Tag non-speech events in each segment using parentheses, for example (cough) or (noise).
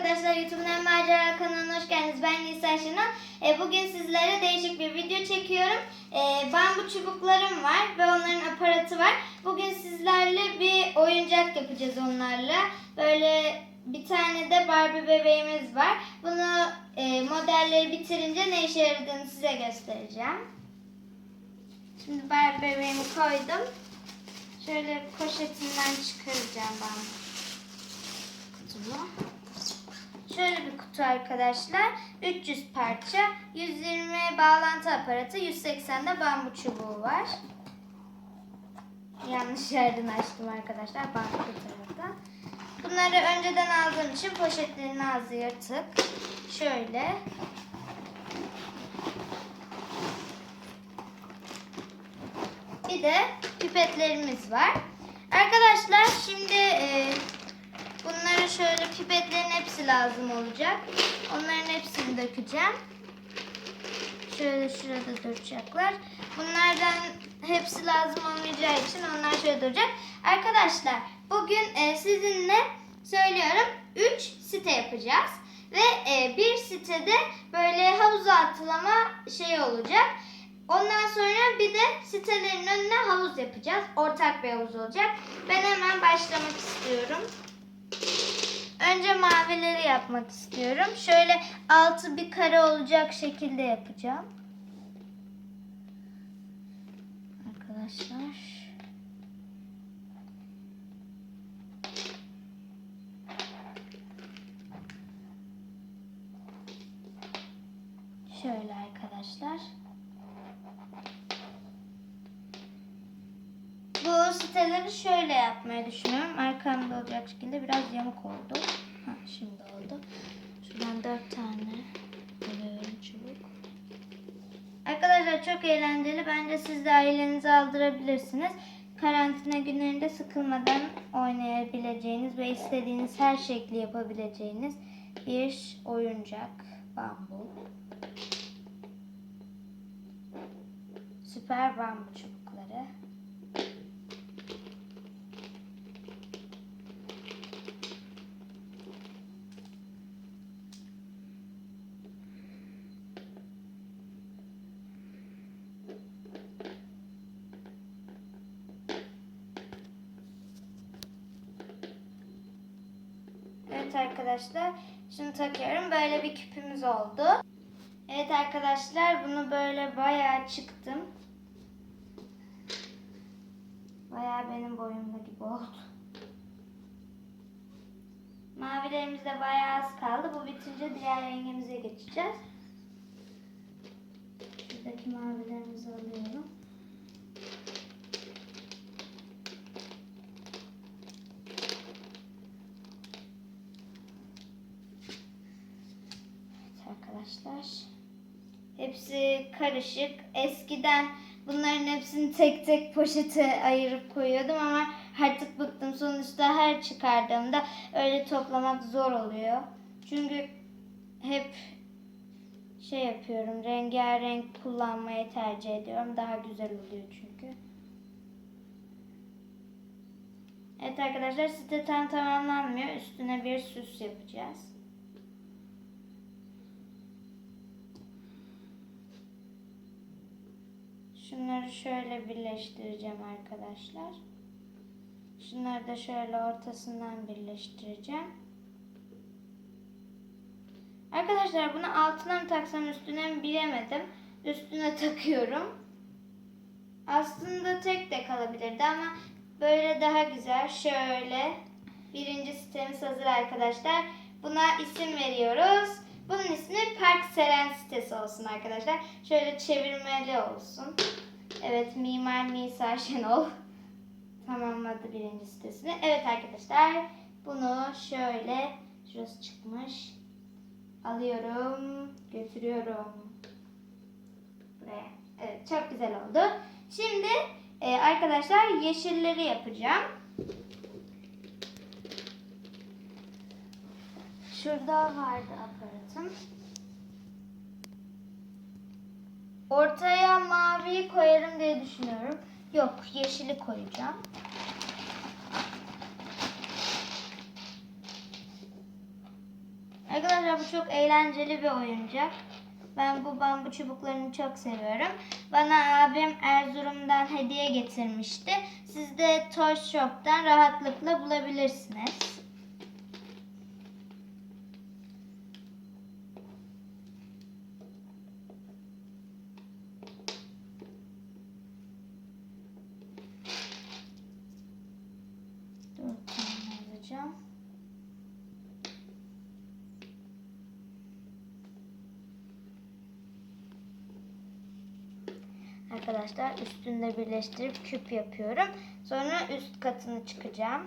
arkadaşlar YouTube'un macera kanalına hoş geldiniz. Ben Nisa Şenol. E, bugün sizlere değişik bir video çekiyorum. E, bambu çubuklarım var ve onların aparatı var. Bugün sizlerle bir oyuncak yapacağız onlarla. Böyle bir tane de Barbie bebeğimiz var. Bunu e, modelleri bitirince ne işe yaradığını size göstereceğim. Şimdi Barbie bebeğimi koydum. Şöyle poşetinden çıkaracağım ben kutumu. Şöyle bir kutu arkadaşlar. 300 parça, 120 bağlantı aparatı, 180 de bambu çubuğu var. Yanlış yerden açtım arkadaşlar. Bambu tarafta. Bunları önceden aldığım için poşetlerin ağzı yırtık. Şöyle. Bir de pipetlerimiz var. Arkadaşlar şimdi e, bunları şöyle pipetlerin hepsi lazım olacak. Onların hepsini dökeceğim. Şöyle şurada duracaklar. Bunlardan hepsi lazım olmayacağı için onlar şöyle duracak. Arkadaşlar bugün e, sizinle söylüyorum 3 site yapacağız. Ve e, bir sitede böyle havuza atlama şey olacak. Ondan sonra bir de sitelerin önüne havuz yapacağız. Ortak bir havuz olacak. Ben hemen başlamak istiyorum. Önce mavileri yapmak istiyorum. Şöyle altı bir kare olacak şekilde yapacağım. Arkadaşlar. Şöyle arkadaşlar. Bu siteleri şöyle yapmayı düşünüyorum. Arkamda olacak şekilde biraz yamuk oldu. Ha, şimdi oldu. Şuradan dört tane alıyorum çubuk. Arkadaşlar çok eğlenceli. Bence siz de ailenize aldırabilirsiniz. Karantina günlerinde sıkılmadan oynayabileceğiniz ve istediğiniz her şekli yapabileceğiniz bir oyuncak. Bambu. Süper bambu çubukları. Evet arkadaşlar şunu takıyorum. Böyle bir küpümüz oldu. Evet arkadaşlar bunu böyle bayağı çıktım. Bayağı benim boyumda gibi oldu. Mavilerimiz de bayağı az kaldı. Bu bitince diğer rengimize geçeceğiz. Şuradaki mavilerimizi alıyorum. Evet arkadaşlar. Hepsi karışık. Eskiden bunların hepsini tek tek poşete ayırıp koyuyordum ama artık bıktım. Sonuçta her çıkardığımda öyle toplamak zor oluyor. Çünkü hep şey yapıyorum. Rengarenk kullanmayı tercih ediyorum. Daha güzel oluyor çünkü. Evet arkadaşlar site tam tamamlanmıyor. Üstüne bir süs yapacağız. Şunları şöyle birleştireceğim arkadaşlar. Şunları da şöyle ortasından birleştireceğim. Arkadaşlar bunu altına mı taksam üstüne mi bilemedim. Üstüne takıyorum. Aslında tek de kalabilirdi ama böyle daha güzel. Şöyle birinci sitemiz hazır arkadaşlar. Buna isim veriyoruz. Bunun ismi Park Seren sitesi olsun arkadaşlar. Şöyle çevirmeli olsun. Evet Mimar Nisa Şenol (laughs) tamamladı birinci sitesini. Evet arkadaşlar bunu şöyle şurası çıkmış. Alıyorum, götürüyorum. Buraya. Evet çok güzel oldu. Şimdi e, arkadaşlar yeşilleri yapacağım. Şurada vardı aparatım. Ortaya maviyi koyarım diye düşünüyorum. Yok yeşili koyacağım. Arkadaşlar bu çok eğlenceli bir oyuncak. Ben bu bambu çubuklarını çok seviyorum. Bana abim Erzurum'dan hediye getirmişti. Siz de Toy Shop'tan rahatlıkla bulabilirsiniz. Dört tane alacağım. Arkadaşlar üstünde birleştirip küp yapıyorum. Sonra üst katını çıkacağım.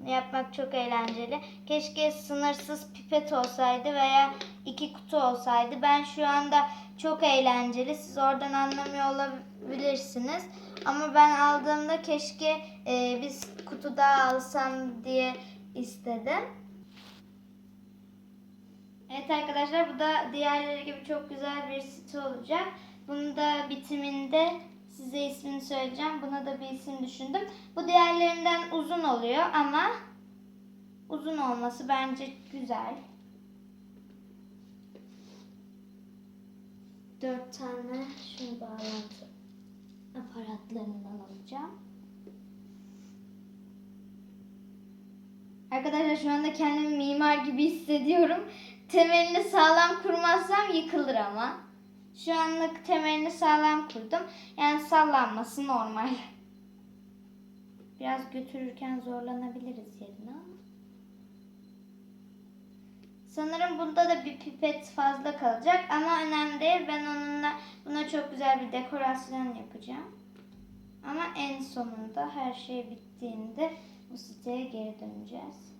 Bunu yapmak çok eğlenceli. Keşke sınırsız pipet olsaydı veya iki kutu olsaydı. Ben şu anda çok eğlenceli. Siz oradan anlamıyor olabilirsiniz. Ama ben aldığımda keşke e, biz kutu daha alsam diye istedim. Evet arkadaşlar bu da diğerleri gibi çok güzel bir site olacak. Bunu da bitiminde size ismini söyleyeceğim. Buna da bir isim düşündüm. Bu diğerlerinden uzun oluyor ama uzun olması bence güzel. Dört tane şu bağlantı aparatlarından alacağım. Arkadaşlar şu anda kendimi mimar gibi hissediyorum. Temelini sağlam kurmazsam yıkılır ama. Şu anlık temelini sağlam kurdum. Yani sallanması normal. Biraz götürürken zorlanabiliriz yerine ama. Sanırım bunda da bir pipet fazla kalacak ama önemli değil. Ben onunla çok güzel bir dekorasyon yapacağım. Ama en sonunda her şey bittiğinde bu siteye geri döneceğiz.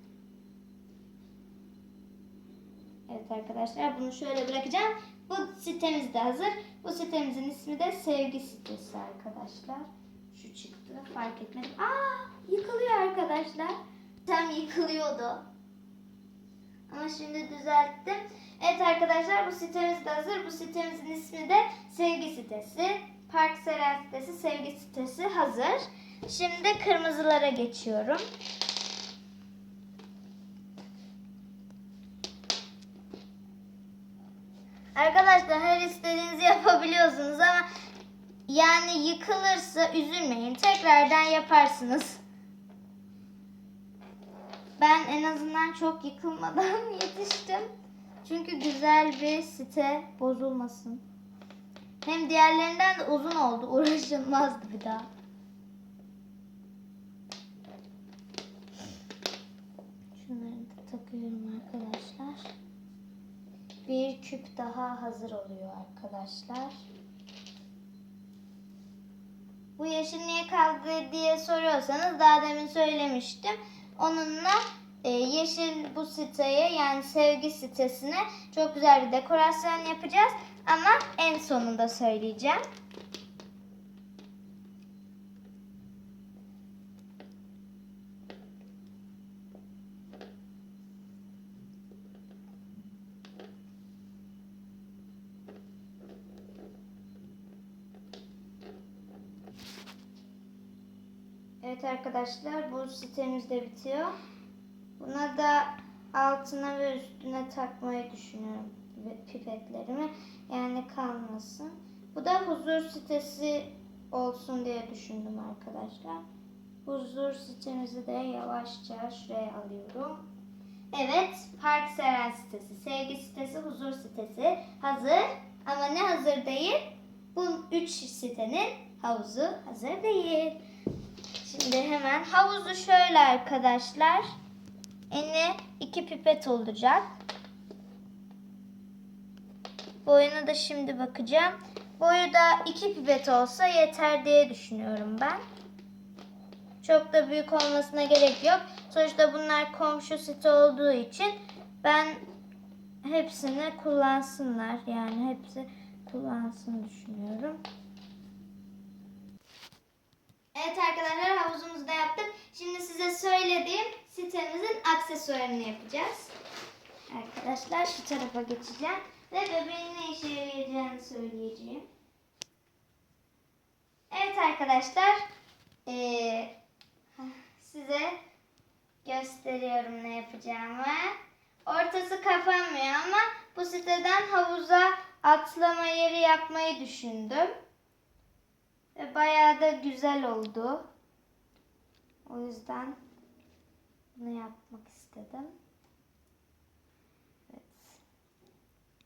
Evet arkadaşlar bunu şöyle bırakacağım. Bu sitemiz de hazır. Bu sitemizin ismi de sevgi sitesi arkadaşlar. Şu çıktı fark etmedim. Aa yıkılıyor arkadaşlar. Tam yıkılıyordu. Ama şimdi düzelttim. Evet arkadaşlar bu sitemiz de hazır. Bu sitemizin ismi de sevgi sitesi. Park Seren sitesi, sevgi sitesi hazır. Şimdi kırmızılara geçiyorum. Arkadaşlar her istediğinizi yapabiliyorsunuz ama yani yıkılırsa üzülmeyin. Tekrardan yaparsınız. Ben en azından çok yıkılmadan (laughs) yetiştim. Çünkü güzel bir site bozulmasın. Hem diğerlerinden de uzun oldu. (laughs) Uğraşılmazdı bir daha. Şunları da takıyorum arkadaşlar. Bir küp daha hazır oluyor arkadaşlar. Bu yeşil niye kaldı diye soruyorsanız daha demin söylemiştim. Onunla e, yeşil bu siteye yani sevgi sitesine çok güzel bir dekorasyon yapacağız. Ama en sonunda söyleyeceğim. Evet arkadaşlar bu sitemiz de bitiyor. Buna da altına ve üstüne takmayı düşünüyorum pipetlerimi. Yani kalmasın. Bu da huzur sitesi olsun diye düşündüm arkadaşlar. Huzur sitemizi de yavaşça şuraya alıyorum. Evet, Park Seren sitesi, sevgi sitesi, huzur sitesi hazır. Ama ne hazır değil? Bu üç sitenin havuzu hazır değil. Şimdi hemen havuzu şöyle arkadaşlar. Eni iki pipet olacak. Boyuna da şimdi bakacağım. Boyu da iki pipet olsa yeter diye düşünüyorum ben. Çok da büyük olmasına gerek yok. Sonuçta bunlar komşu site olduğu için ben hepsini kullansınlar. Yani hepsi kullansın düşünüyorum. Evet arkadaşlar havuzumuzu da yaptık. Şimdi size söylediğim sitemizin aksesuarını yapacağız. Arkadaşlar şu tarafa geçeceğim. Ve bebeğin ne işe yarayacağını söyleyeceğim. Evet arkadaşlar. eee, size göster gösteriyorum ne yapacağımı. Ortası kapanmıyor ama bu siteden havuza atlama yeri yapmayı düşündüm. Ve bayağı da güzel oldu. O yüzden bunu yapmak istedim. Evet.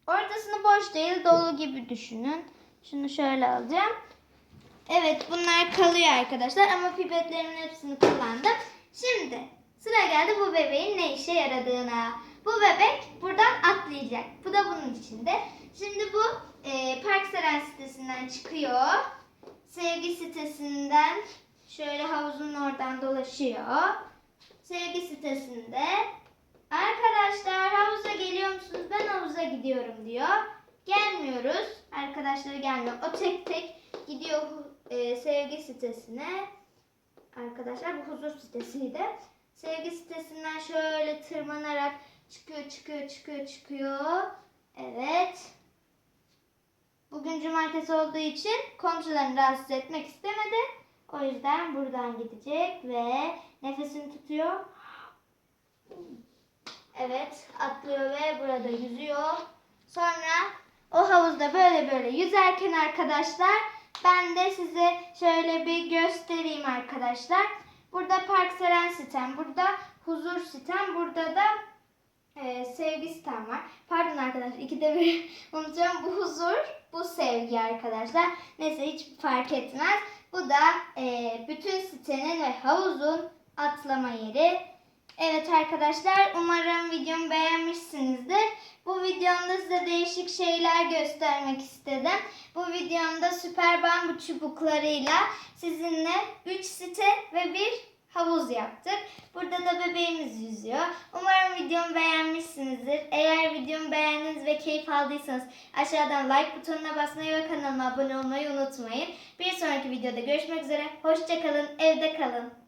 Ortasını boş değil dolu gibi düşünün. Şunu şöyle alacağım. Evet bunlar kalıyor arkadaşlar ama pipetlerimin hepsini kullandım. Şimdi sıra geldi bu bebeğin ne işe yaradığına. Bu bebek buradan atlayacak. Bu da bunun içinde. Şimdi bu e, Park Seren sitesinden çıkıyor. Sevgi sitesinden şöyle havuzun oradan dolaşıyor. Sevgi sitesinde arkadaşlar havuza geliyor musunuz? Ben havuza gidiyorum diyor. Gelmiyoruz. Arkadaşları gelmiyor. O tek tek gidiyor e, sevgi sitesine. Arkadaşlar bu huzur sitesiydi. Sevgi sitesinden şöyle tırmanarak çıkıyor, çıkıyor, çıkıyor, çıkıyor. Evet. Bugün cumartesi olduğu için komşularını rahatsız etmek istemedi. O yüzden buradan gidecek ve nefesini tutuyor. Evet, atlıyor ve burada yüzüyor. Sonra o havuzda böyle böyle yüzerken arkadaşlar ben de size şöyle bir göstereyim arkadaşlar. Burada Park Seren sitem, burada Huzur sitem, burada da e, sevgi sitem var. Pardon arkadaşlar ikide bir (laughs) unutuyorum. Bu huzur, bu sevgi arkadaşlar. Neyse hiç fark etmez. Bu da e, bütün sitenin ve havuzun atlama yeri. Evet arkadaşlar umarım videomu beğenmişsinizdir. Bu videomda size değişik şeyler göstermek istedim. Bu videomda süper bambu çubuklarıyla sizinle 3 site ve bir havuz yaptık. Burada da bebeğimiz yüzüyor. Umarım videomu beğenmişsinizdir. Eğer videomu beğendiniz ve keyif aldıysanız aşağıdan like butonuna basmayı ve kanalıma abone olmayı unutmayın. Bir sonraki videoda görüşmek üzere. Hoşçakalın, evde kalın.